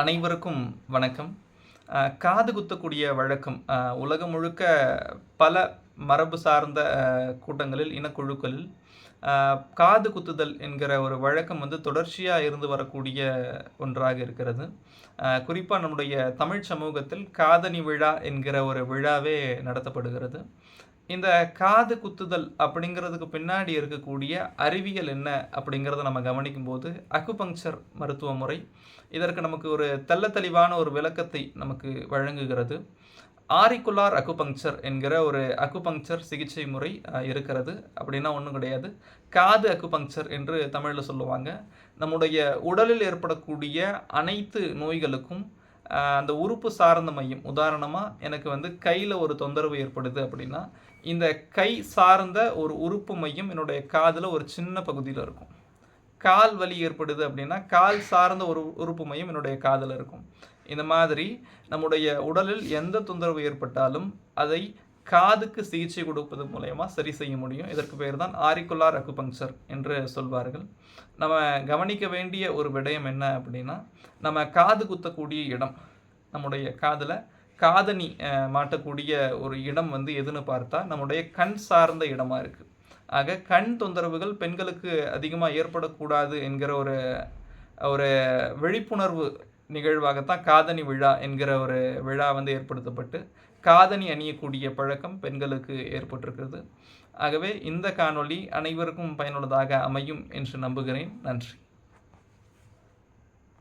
அனைவருக்கும் வணக்கம். காது குத்தக்கூடிய வழக்கம். உலகம் முழுக்க பல மரபு சார்ந்த கூட்டங்களில் இனக்குழுக்களில் காது குத்துதல் என்கிற ஒரு வழக்கம் வந்து தொடர்ச்சியாக இருந்து வரக்கூடிய ஒன்றாக இருக்கிறது. குறிப்பாக நம்முடைய தமிழ் சமூகத்தில் காதணி விழா என்கிற ஒரு விழாவே நடத்தப்படுகிறது. இந்த காது குத்துதல் அப்படிங்கிறதுக்கு பின்னாடி இருக்கக்கூடிய அறிவியல் என்ன அப்படிங்கிறத நம்ம கவனிக்கும்போது அக்குபங்சர் மருத்துவ முறை இதற்கு நமக்கு ஒரு தெல்ல தெளிவான ஒரு விளக்கத்தை நமக்கு வழங்குகிறது. ஆரிக்குலார் அக்குபங்சர் என்கிற ஒரு அக்குபங்சர் சிகிச்சை முறை இருக்கிறது. அப்படின்னா ஒன்றும் கிடையாது. காது அக்குபங்சர் என்று தமிழில் சொல்லுவாங்க. நம்முடைய உடலில் ஏற்படக்கூடிய அனைத்து நோய்களுக்கும் அந்த உறுப்பு சார்ந்த மையம். உதாரணமாக எனக்கு வந்து கையில் ஒரு தொந்தரவு ஏற்படுது அப்படின்னா இந்த கை சார்ந்த ஒரு உறுப்பு மையம் என்னுடைய காதில் ஒரு சின்ன பகுதியில் இருக்கும். கால் வலி ஏற்படுது அப்படின்னா கால் சார்ந்த ஒரு உறுப்பு மையம் என்னுடைய காதில் இருக்கும். இந்த மாதிரி நம்முடைய உடலில் எந்த தொந்தரவு ஏற்பட்டாலும் அதை காதுக்கு சிகிச்சை கொடுப்பது மூலயமா சரி செய்ய முடியும். இதற்கு பேர் தான் ஆரிக்குலார் அக்குபங்சர் என்று சொல்வார்கள். நம்ம கவனிக்க வேண்டிய ஒரு விடயம் என்ன அப்படின்னா நம்ம காது குத்தக்கூடிய இடம் நம்முடைய காதில் காதணி மாட்டக்கூடிய ஒரு இடம் வந்து எதுன்னு பார்த்தா நம்முடைய கண் சார்ந்த இடமா இருக்குது ஆக கண் தொந்தரவுகள் பெண்களுக்கு அதிகமாக ஏற்படக்கூடாது என்கிற ஒரு ஒரு விழிப்புணர்வு நிகழ்வாகத்தான் காதணி விழா என்கிற ஒரு விழா வந்து ஏற்படுத்தப்பட்டு காதணி அணியக்கூடிய பழக்கம் பெண்களுக்கு ஏற்பட்டிருக்கிறது. ஆகவே இந்த காணொளி அனைவருக்கும் பயனுள்ளதாக அமையும் என்று நம்புகிறேன். நன்றி.